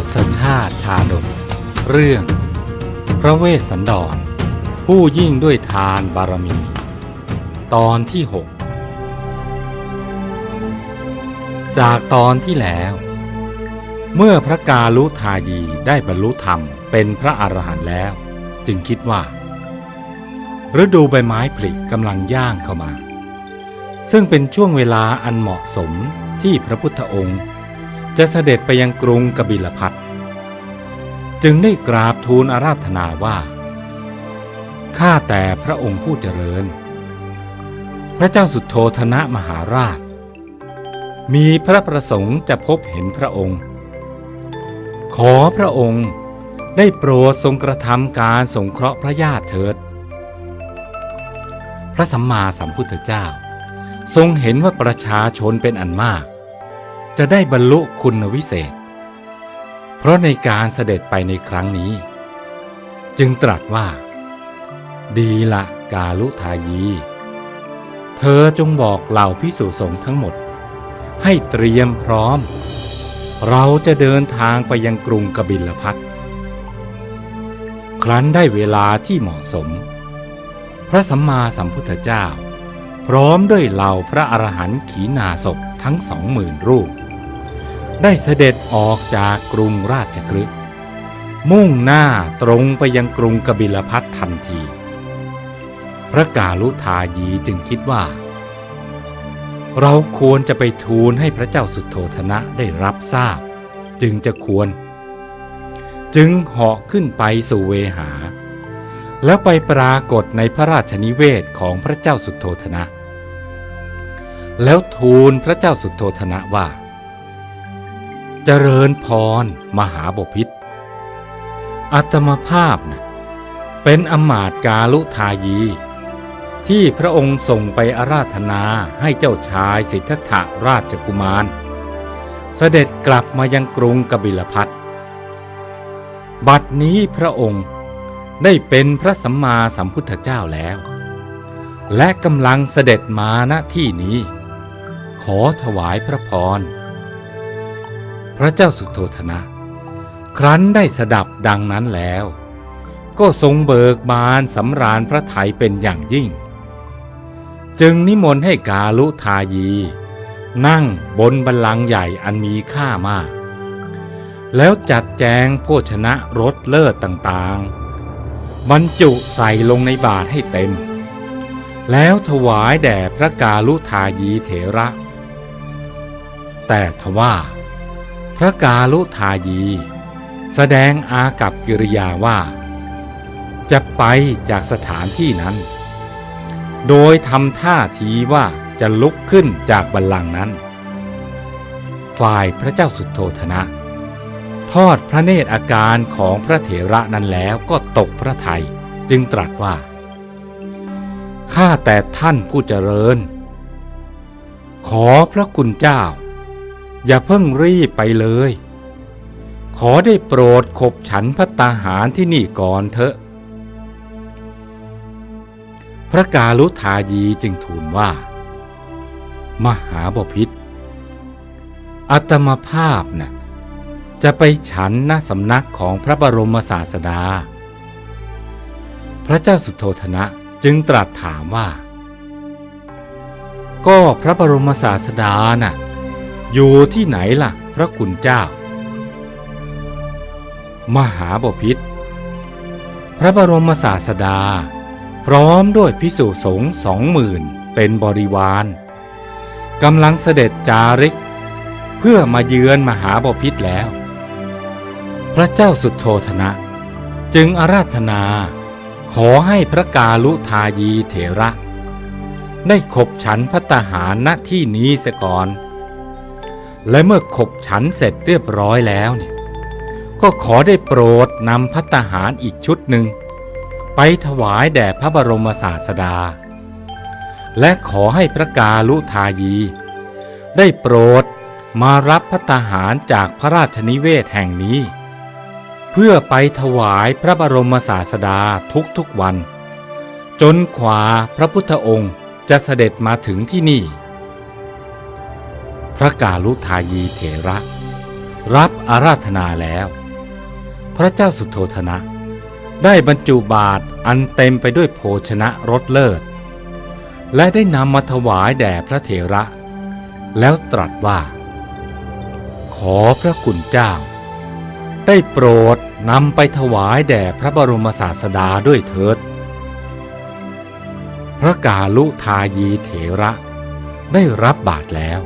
ศชาติชาดกเรื่อง พระเวสสันดร ผู้ยิ่งด้วยทานบารมี ตอนที่หกจากตอนที่แล้ว เมื่อพระกาลุทายีได้บรรลุธรรมเป็นพระอรหันต์แล้ว จึงคิดว่า ฤดูใบไม้ผลิกำลังย่างเข้ามา ซึ่งเป็นช่วงเวลาอันเหมาะสมที่พระพุทธองค์ จะเสด็จไปยังกรุงกบิลพัทจึงได้กราบทูลอาราธนาว่า ข้าแต่พระองค์ผู้เจริญ พระเจ้าสุดโทธนะมหาราช มีพระประสงค์จะพบเห็นพระองค์ ขอพระองค์ได้โปรดทรงกระทำการสงเคราะห์พระญาติเถิด พระสัมมาสัมพุทธเจ้า ทรงเห็นว่าประชาชนเป็นอันมาก จะได้บรรลุคุณวิเศษ เพราะในการเสด็จไปในครั้งนี้ จึงตรัสว่า ดีละกาลุทายี เธอจงบอกเหล่าพิสุสงฆ์ทั้งหมด ให้เตรียมพร้อม เราจะเดินทางไปยังกรุงกบิลพัทครั้นได้เวลาที่เหมาะสม พระสัมมาสัมพุทธเจ้า พร้อมด้วยเหล่าพระอรหันต์ขีณาศพทั้งสองหมื่นรูป ได้เสด็จออกจากกรุงราชคฤห์มุ่งหน้าตรงไปยังกรุงกบิลพัททันที พระกาลุทายีจึงคิดว่า เราควรจะไปทูลให้พระเจ้าสุโธธนะได้รับทราบ จึงจะควร จึงเหาะขึ้นไปสู่เวหา แล้วไปปรากฏในพระราชนิเวศของพระเจ้าสุโธธนะ แล้วทูลพระเจ้าสุโธธนะว่า เจริญพรมหาบพิษอัตมภาพนะเป็นอมาตย์กาลุทายี ที่พระองค์ส่งไปอาราธนาให้เจ้าชายสิทธัตถราชกุมาร เสด็จกลับมายังกรุงกบิลพัทบัดนี้พระองค์ได้เป็นพระสัมมาสัมพุทธเจ้าแล้ว และกำลังเสด็จมาณที่นี้ ขอถวายพระพร ระเจ้าสุโธธนะ ครั้นได้สดับดังนั้นแล้ว ก็ทรงเบิกบานสำราญพระไถยเป็นอย่างยิ่ง จึงนิมนต์ให้กาลุทายี นั่งบนบัลลังก์ใหญ่อันมีค่ามาก แล้วจัดแจงโภชนะรสเลิศต่างๆ บรรจุใส่ลงในบาตรให้เต็ม แล้วถวายแด่พระกาลุทายีเถระ แต่ทว่า พระกาลุทายี แสดงอากับกิริยาว่า จะไปจากสถานที่นั้น โดยทำท่าทีว่าจะลุกขึ้นจากบัลลังก์นั้น ฝ่ายพระเจ้าสุโธธนะ ทอดพระเนตรอาการของพระเถระนั้นแล้วก็ตกพระทัยจึงตรัสว่า ข้าแต่ท่านผู้เจริญ ขอพระคุณเจ้า อย่าเพิ่งรีบไปเลย ขอได้โปรดขบฉันพัตตาหารที่นี่ก่อนเถอะ พระกาลุทายีจึงทูลว่า มหาบพิษอัตมภาพนะ่ะจะไปฉันณสำนักของพระบรมศาสดา พระเจ้าสุโธธนะจึงตรัสถามว่า ก็พระบรมศาสดาน่ะ อยู่ที่ไหนล่ะ พระคุณเจ้า มหาบพิษพระบรมศาสดา พร้อมด้วยพิสุสงฆ์สองหมื่นเป็นบริวารกำลังเสด็จจาริก เพื่อมาเยือนมหาบพิษแล้ว พระเจ้าสุดโทธนะ จึงอาราธนา ขอให้พระกาลุทายีเถระ ได้ขบฉันพัตหารณที่นี้เสก่อน และเมื่อขบฉันเสร็จเรียบร้อยแล้วเนี่ยก็ขอได้โปรดนำพัตตาหารอีกชุดหนึ่ง ไปถวายแด่พระบรมศาสดา และขอให้พระกาลุทายี ได้โปรดมารับพัตตาหารจากพระราชนิเวศแห่งนี้ เพื่อไปถวายพระบรมศาสดาทุกๆวัน จนขวาพระพุทธองค์จะเสด็จมาถึงที่นี่ พระกาลุทายีเถระ รับอาราธนาแล้ว พระเจ้าสุโธธนะ ได้บรรจุบาตรอันเต็มไปด้วยโภชนะรสเลิศ และได้นำมาถวายแด่พระเถระ แล้วตรัสว่า ขอพระคุณเจ้า ได้โปรดนำไปถวายแด่พระบรมศาสดาด้วยเถิด พระกาลุทายีเถระได้รับบาตรแล้ว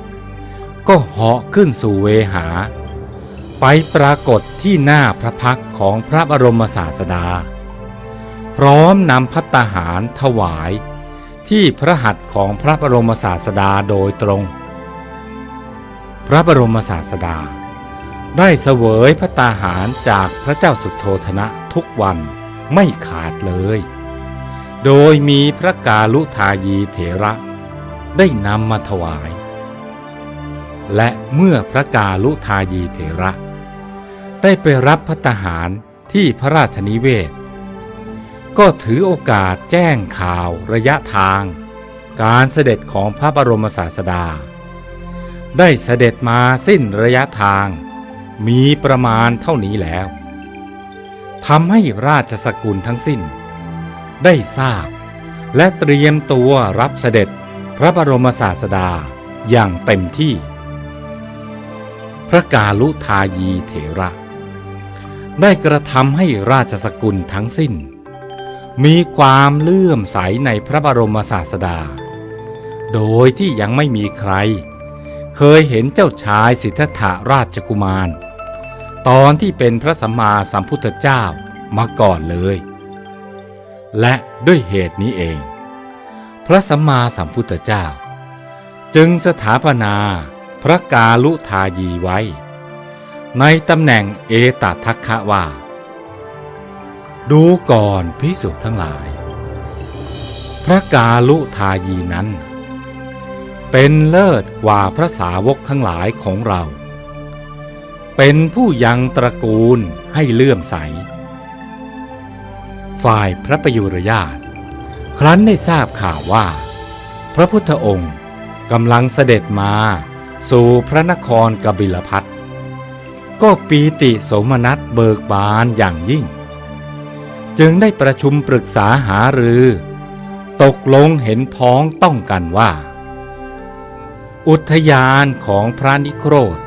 ก็เหาะขึ้นสู่เวหา ไปปรากฏที่หน้าพระพักของพระบรมศาสดา พร้อมนำพัตตาหารถวายที่พระหัตถ์ของพระบรมศาสดาโดยตรง พระบรมศาสดา ได้เสวยพระตาหารจากพระเจ้าสุโธธนะทุกวันไม่ขาดเลย โดยมีพระกาลุทายีเถระได้นำมาถวาย และเมื่อพระกาลุทายีเถระ ได้ไปรับพระตหารที่พระราชนิเวศ ก็ถือโอกาสแจ้งข่าวระยะทาง การเสด็จของพระบรมศาสดา ได้เสด็จมาสิ้นระยะทาง มีประมาณเท่านี้แล้วทำให้ราชสกุลทั้งสิ้น ได้ทราบ และเตรียมตัวรับเสด็จพระบรมศาสดาอย่างเต็มที่ พระกาลุทายีเถระ ได้กระทำให้ราชสกุลทั้งสิ้น มีความเลื่อมใสในพระบรมศาสดา โดยที่ยังไม่มีใคร เคยเห็นเจ้าชายสิทธัตถราชกุมาร ตอนที่เป็นพระสัมมาสัมพุทธเจ้ามาก่อนเลย และด้วยเหตุนี้เอง พระสัมมาสัมพุทธเจ้า จึงสถาปนา พระกาลุทายีไว้ ในตำแหน่งเอตัทัคคะว่า ดูก่อนพิสุทั้งหลาย พระกาลุทายีนั้น เป็นเลิศกว่าพระสาวกทั้งหลายของเรา เป็นผู้ยังตระกูลให้เลื่อมใส ฝ่ายพระประยุรญาติครั้นได้ทราบข่าวว่า พระพุทธองค์กำลังเสด็จมา สู่พระนครกบิลพัทก็ปีติสมนัสเบิกบานอย่างยิ่ง จึงได้ประชุมปรึกษาหารือ ตกลงเห็นพ้องต้องกันว่า อุทยานของพระนิโครธ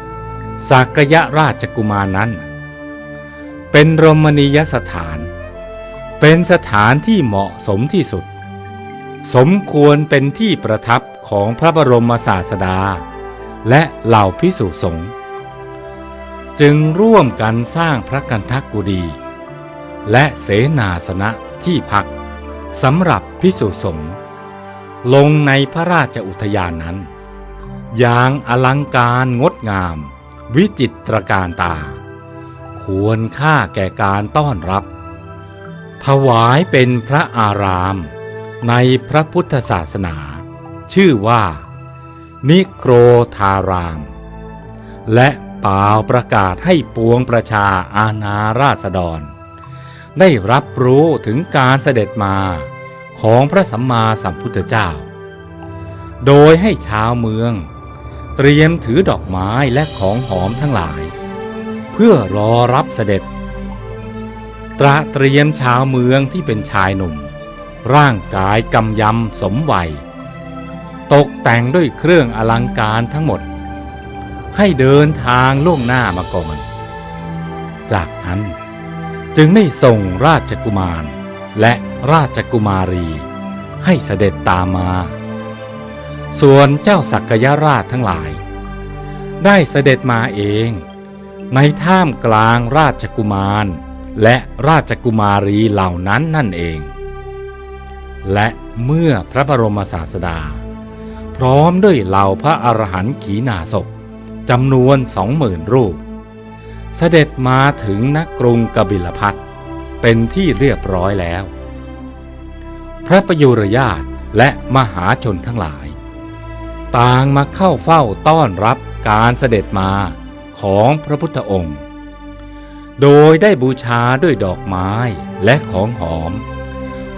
สักยะราชกุมารนั้น เป็นรมณียสถาน เป็นสถานที่เหมาะสมที่สุด สมควรเป็นที่ประทับของพระบรมศาสดา และเหล่าพิสุสงฆ์จึงร่วมกันสร้างพระกันทักกุดีและเสนาสนะที่พักสำหรับพิสุสงฆ์ลงในพระราชอุทยานนั้น อย่างอลังการงดงาม วิจิตรการตา ควรค่าแก่การต้อนรับ ถวายเป็นพระอารามในพระพุทธศาสนา ชื่อว่า นิโครธาราม และเป่าประกาศให้ปวงประชาอาณาราษฎร ได้รับรู้ถึงการเสด็จมาของพระสัมมาสัมพุทธเจ้า โดยให้ชาวเมือง เตรียมถือดอกไม้และของหอมทั้งหลาย เพื่อรอรับเสด็จ ตระเตรียมชาวเมืองที่เป็นชายหนุ่ม ร่างกายกำยำสมวัย ตกแต่งด้วยเครื่องอลังการทั้งหมด ให้เดินทางล่วงหน้ามาก่อน จากนั้นจึงได้ส่งราชกุมารและราชกุมารี ให้เสด็จตามมา ส่วนเจ้าสักยราชทั้งหลาย ได้เสด็จมาเอง ในท่ามกลางราชกุมาร และราชกุมารีเหล่านั้นนั่นเอง และเมื่อพระบรมศาสดา พร้อมด้วยเหล่าพระอรหันต์ขีณาศพจำนวนสองหมื่นรูป เสด็จมาถึงนกรุงกบิลพัทเป็นที่เรียบร้อยแล้ว พระประยุรญาตและมหาชนทั้งหลาย ต่างมาเข้าเฝ้าต้อนรับการเสด็จมาของพระพุทธองค์ โดยได้บูชาด้วยดอกไม้และของหอม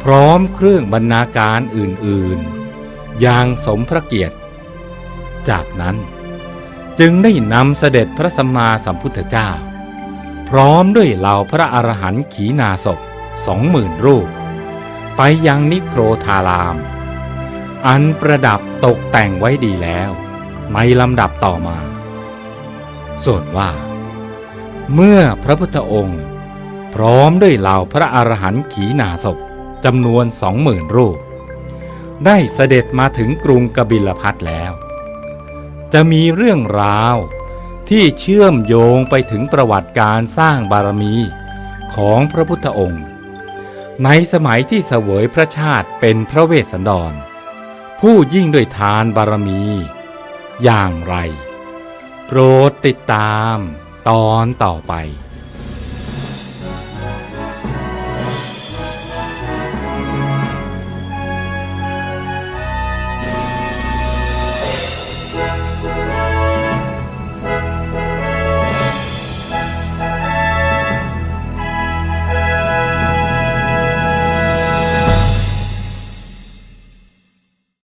พร้อมเครื่องบรรณาการอื่นๆ อย่างสมพระเกียรติ จากนั้นจึงได้นำเสด็จพระสัมมาสัมพุทธเจ้า พร้อมด้วยเหล่าพระอรหันต์ขีณาศพสองหมื่นรูป ไปยังนิโครธาราม อันประดับตกแต่งไว้ดีแล้ว ในลำดับต่อมา ส่วนว่า เมื่อพระพุทธองค์ พร้อมด้วยเหล่าพระอรหันต์ขีณาศพจำนวนสองหมื่นรูป ได้เสด็จมาถึงกรุงกบิลพัทแล้ว จะมีเรื่องราวที่เชื่อมโยงไปถึงประวัติการสร้างบารมีของพระพุทธองค์ ในสมัยที่เสวยพระชาติเป็นพระเวสสันดร ผู้ยิ่งด้วยทานบารมี อย่างไร โปรดติดตามตอนต่อไป